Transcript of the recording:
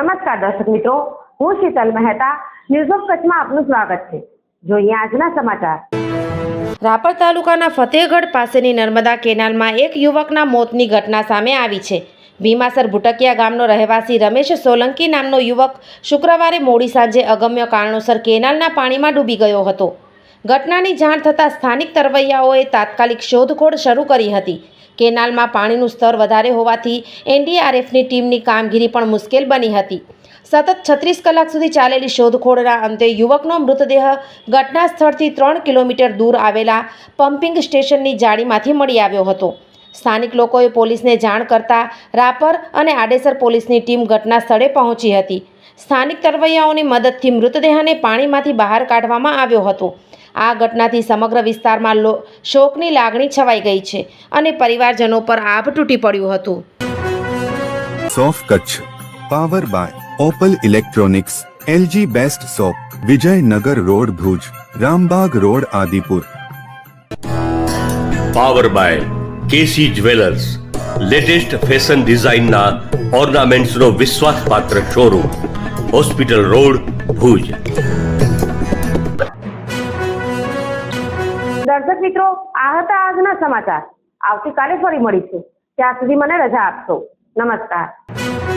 નમસ્કાર દર્શક મિત્રો, હું શીતલ મહેતા ન્યૂઝ ઓફ કચ્છમાં આપનું સ્વાગત છે. જોઈએ આજના સમાચાર. રાપર તાલુકાના ફતેહગઢ પાસેની નર્મદા કેનાલમાં એક યુવકના મોતની ઘટના સામે આવી છે. ભીમાસર ભુટકિયા ગામનો રહેવાસી રમેશ સોલંકી નામનો યુવક શુક્રવારે મોડી સાંજે અગમ્ય કારણોસર કેનાલના પાણીમાં ડૂબી ગયો હતો. ઘટનાની જાણ થતાં સ્થાનિક તરવૈયાઓએ તાત્કાલિક શોધખોળ શરૂ કરી હતી. કેનાલમાં પાણીનું સ્તર વધારે હોવાથી એનડીઆરએફની ટીમની કામગીરી પણ મુશ્કેલ બની હતી. સતત છત્રીસ કલાક સુધી ચાલેલી શોધખોળના અંતે યુવકનો મૃતદેહ ઘટના સ્થળથી ત્રણ કિલોમીટર દૂર આવેલા પમ્પિંગ સ્ટેશનની જાળીમાંથી મળી આવ્યો હતો. સ્થાનિક લોકોએ પોલીસને જાણ કરતા રાપર અને આડેસર પોલીસની ટીમ ઘટના સ્થળે પહોંચી હતી. સ્થાનિક તરવૈયાઓની મદદથી મૃતદેહને પાણીમાંથી બહાર કાઢવામાં આવ્યો હતો. આ ઘટનાથી સમગ્ર વિસ્તારમાં લો શોકની લાગણી છવાઈ ગઈ છે અને પરિવારજનો પર આભ તૂટી પડ્યું હતું. સોફ Kutch. Power by opal electronics LG best shop Vijayanagar road Bhuj Rambag road Adipur. Power by KC jewellers latest fashion ડિઝાઇનના ઓર્નામેન્ટ્સનો વિશ્વાસપાત્ર શોરૂમ હોસ્પિટલ રોડ ભુજ. દર્શક મિત્રો આ હતા આજના સમાચાર આવતીકાલે ફરી મળીશું ત્યાં સુધી મને રજા આપશો નમસ્કાર